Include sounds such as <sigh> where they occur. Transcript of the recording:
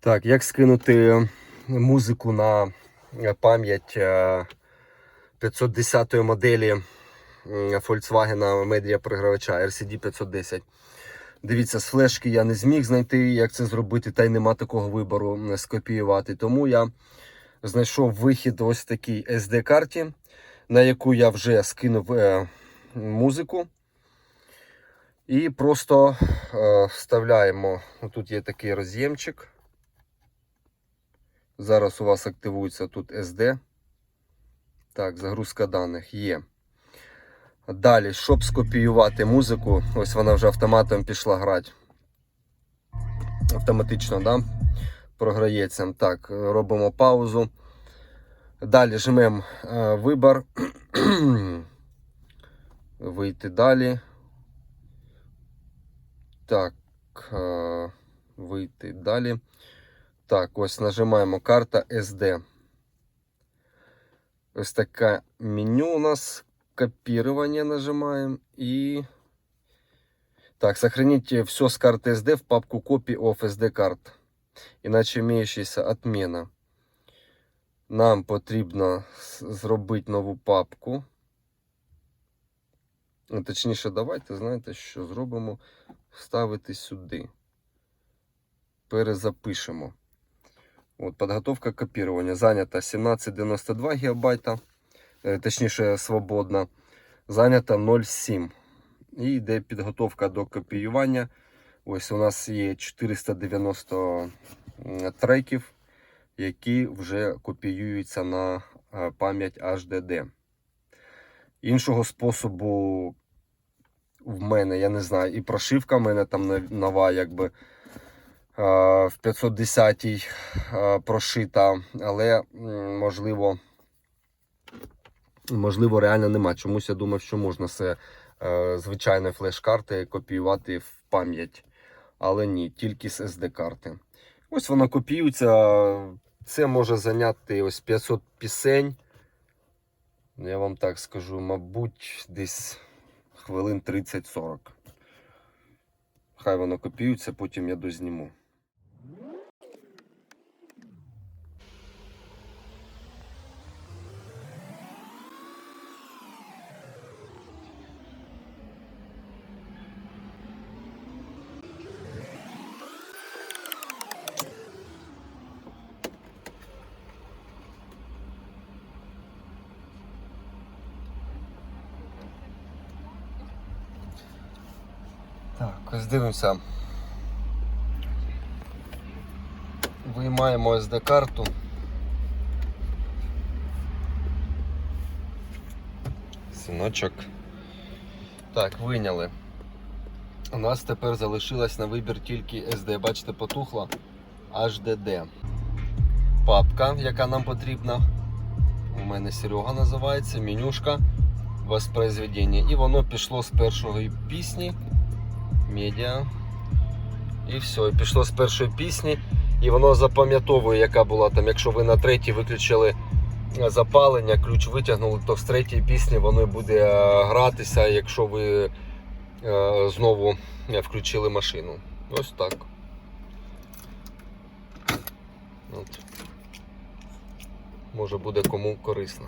Так, як скинути музику на пам'ять е, 510 моделі Volkswagen Media програвача RCD 510. Дивіться, з флешки я не зміг знайти, як це зробити, та й нема такого вибору скопіювати. Тому я знайшов вихід ось такій SD-карті, на яку я вже скинув е, музику. І просто е, вставляємо. Тут є такий роз'ємчик. Зараз у вас активується тут SD. Так, загрузка даних є. Далі, щоб скопіювати музику, ось вона вже автоматом пішла грати. Автоматично, да? Програється. Так, робимо паузу. Далі жмемо е, вибір. <clears throat> Вийти далі. Так, е, вийти далі. Так, ось нажимаємо карта SD. Ось таке меню у нас. Копирование нажимаем и... Так, сохраните все с карты SD в папку Copy of SD карт. Іначе имеющаяся отмена. Нам потрібно зробити нову папку. Точніше, давайте, знаєте, що зробимо? Вставити сюди. Перезапишемо. От, подготовка копирования. Занята 1792 гігабайта. Е, точніше, свободна. Зайнята 0,7. І йде підготовка до копіювання. Ось у нас є 490 м, треків, які вже копіюються на е, пам'ять HDD. Іншого способу в мене, я не знаю, і прошивка в мене там нова, якби в 510-й е, прошита, але можливо. Можливо, реально нема. Чомусь я думав, що можна все е, звичайної флеш-карти копіювати в пам'ять. Але ні, тільки з SD-карти. Ось вона копіюється. Це може зайняти ось 500 пісень. Я вам так скажу, мабуть, десь хвилин 30-40. Хай воно копіюється, потім я дозніму. Так, ось дивимося. Виймаємо SD-карту. Синочок. Так, вийняли. У нас тепер залишилась на вибір тільки SD. Бачите, потухла HDD. Папка, яка нам потрібна. У мене Серега називається, менюшка воспроизведення. І воно пішло з першої пісні медіа. І все, і пішло з першої пісні. І воно запам'ятовує, яка була там. Якщо ви на третій виключили е, запалення, ключ витягнули, то з третьої пісні воно буде е, гратися, якщо ви е, знову включили машину. Ось так. От. Може буде кому корисно.